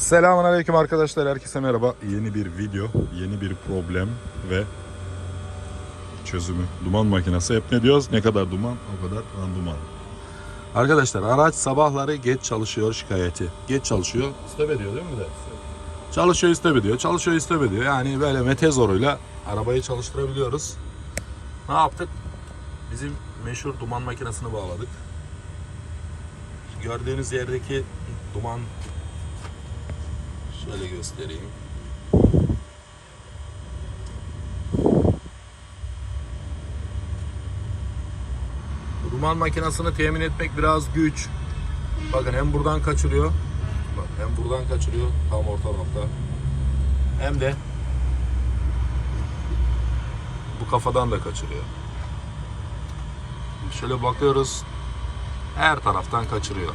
Selamun Aleyküm arkadaşlar. Herkese merhaba. Yeni bir video, yeni bir problem ve çözümü. Duman makinesi. Hep ne diyoruz? Ne kadar duman, o kadar randuman. Arkadaşlar araç sabahları geç çalışıyor şikayeti. Geç çalışıyor. İstep ediyor değil mi de? Çalışıyor istep ediyor. Çalışıyor istep ediyor. Yani böyle metezoruyla arabayı çalıştırabiliyoruz. Ne yaptık? Bizim meşhur duman makinesini bağladık. Gördüğünüz yerdeki duman Şöyle göstereyim. Duman makinesini temin etmek biraz güç. Bakın hem buradan kaçırıyor. Bak hem buradan kaçırıyor tam orta nokta. Hem de bu kafadan da kaçırıyor. Şöyle bakıyoruz. Her taraftan kaçırıyor.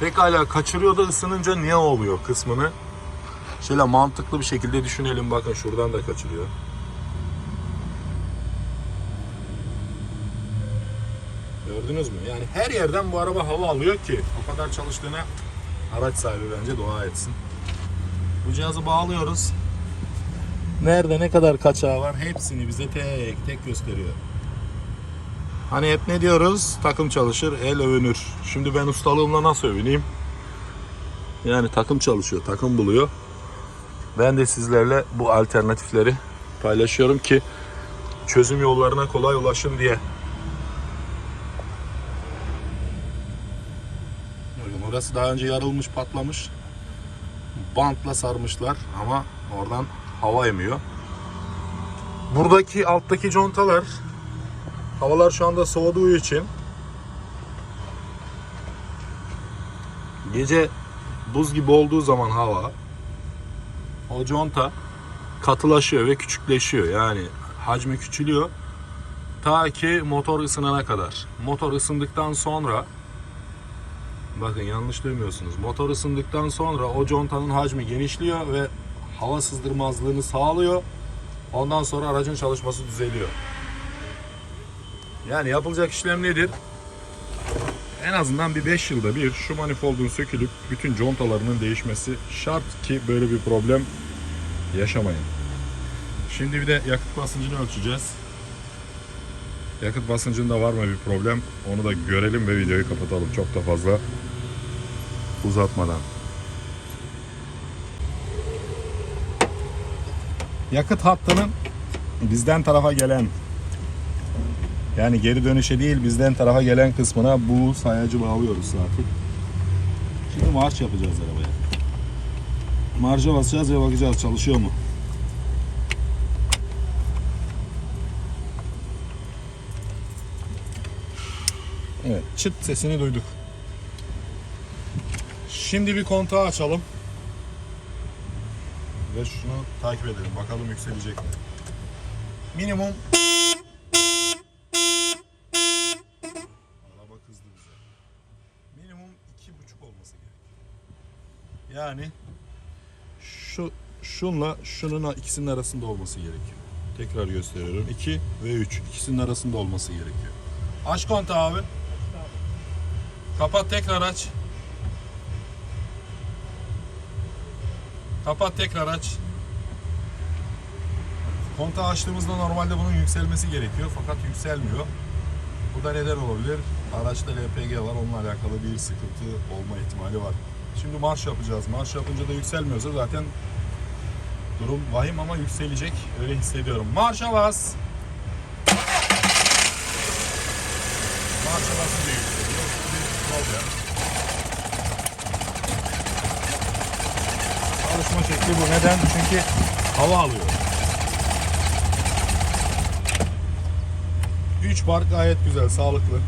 Pekala kaçırıyor da ısınınca niye oluyor kısmını şöyle mantıklı bir şekilde düşünelim. Bakın şuradan da kaçırıyor. Gördünüz mü? Yani her yerden bu araba hava alıyor ki o kadar çalıştığına araç sahibi bence dua etsin. Bu cihazı bağlıyoruz. Nerede ne kadar kaçağı var hepsini bize tek tek gösteriyor. Hani hep ne diyoruz? Takım çalışır, el övünür. Şimdi ben ustalığımla nasıl övüneyim? Yani takım çalışıyor, takım buluyor. Ben de sizlerle bu alternatifleri paylaşıyorum ki çözüm yollarına kolay ulaşın diye. Bakın orası daha önce yarılmış, patlamış. Bantla sarmışlar ama oradan hava emiyor. Buradaki alttaki contalar Havalar şu anda soğuduğu için gece buz gibi olduğu zaman hava o conta katılaşıyor ve küçükleşiyor. Yani hacmi küçülüyor. Ta ki motor ısınana kadar. Motor ısındıktan sonra bakın yanlış duymuyorsunuz. Motor ısındıktan sonra o contanın hacmi genişliyor ve hava sızdırmazlığını sağlıyor. Ondan sonra aracın çalışması düzeliyor. Yani yapılacak işlem nedir? En azından bir 5 yılda bir şu manifoldun sökülüp bütün contalarının değişmesi şart ki böyle bir problem yaşamayın. Şimdi bir de yakıt basıncını ölçeceğiz. Yakıt basıncında var mı bir problem? Onu da görelim ve videoyu kapatalım çok da fazla uzatmadan. Yakıt hattının bizden tarafa gelen yani geri dönüşe değil bizden tarafa gelen kısmına bu sayacı bağlıyoruz zaten. Şimdi marş yapacağız arabaya. Marşa basacağız ve bakacağız çalışıyor mu? Evet çıt sesini duyduk. Şimdi bir kontağı açalım. Ve şunu takip edelim. Bakalım yükselecek mi? Minimum Araba kızdı bize. Minimum iki buçuk olması gerekiyor. Yani şu şunla şunun ikisinin arasında olması gerekiyor. Tekrar gösteriyorum. 2 ve 3 ikisinin arasında olması gerekiyor. Aç kontağı abi. Kapat tekrar aç. Kapat tekrar aç. Kontağı açtığımızda normalde bunun yükselmesi gerekiyor fakat yükselmiyor. Bu da neden olabilir? Araçta LPG var, onunla alakalı bir sıkıntı olma ihtimali var. Şimdi marş yapacağız. Marş yapınca da yükselmiyorsa zaten durum vahim ama yükselecek. Öyle hissediyorum. Marşa bas! Marşa basınca yükseliyor. Çalışma şekli bu. Neden? Çünkü hava alıyor. 3 bar gayet güzel, sağlıklı.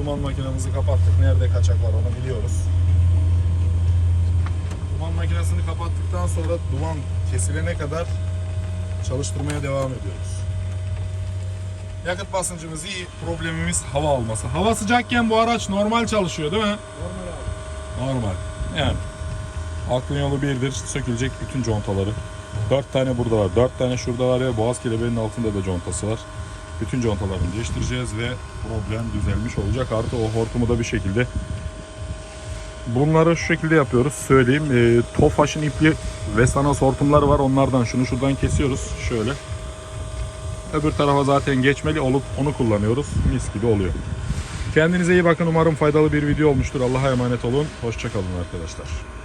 Duman makinamızı kapattık. Nerede kaçak var onu biliyoruz. Duman makinesini kapattıktan sonra duman kesilene kadar çalıştırmaya devam ediyoruz. Yakıt basıncımız iyi. Problemimiz hava alması. Hava sıcakken bu araç normal çalışıyor değil mi? Normal abi. Normal. Yani aklın yolu birdir. Sökülecek bütün contaları. 4 tane burada var. 4 tane şurada var ya boğaz kelebeğinin altında da contası var. Bütün contalarını değiştireceğiz ve problem düzelmiş olacak. Artı o hortumu da bir şekilde Bunları şu şekilde yapıyoruz. Söyleyeyim. E, Tofaş'ın ipli Vesanas hortumları var. Onlardan şunu şuradan kesiyoruz. Şöyle. Öbür tarafa zaten geçmeli olup onu kullanıyoruz. Mis gibi oluyor. Kendinize iyi bakın. Umarım faydalı bir video olmuştur. Allah'a emanet olun. Hoşçakalın arkadaşlar.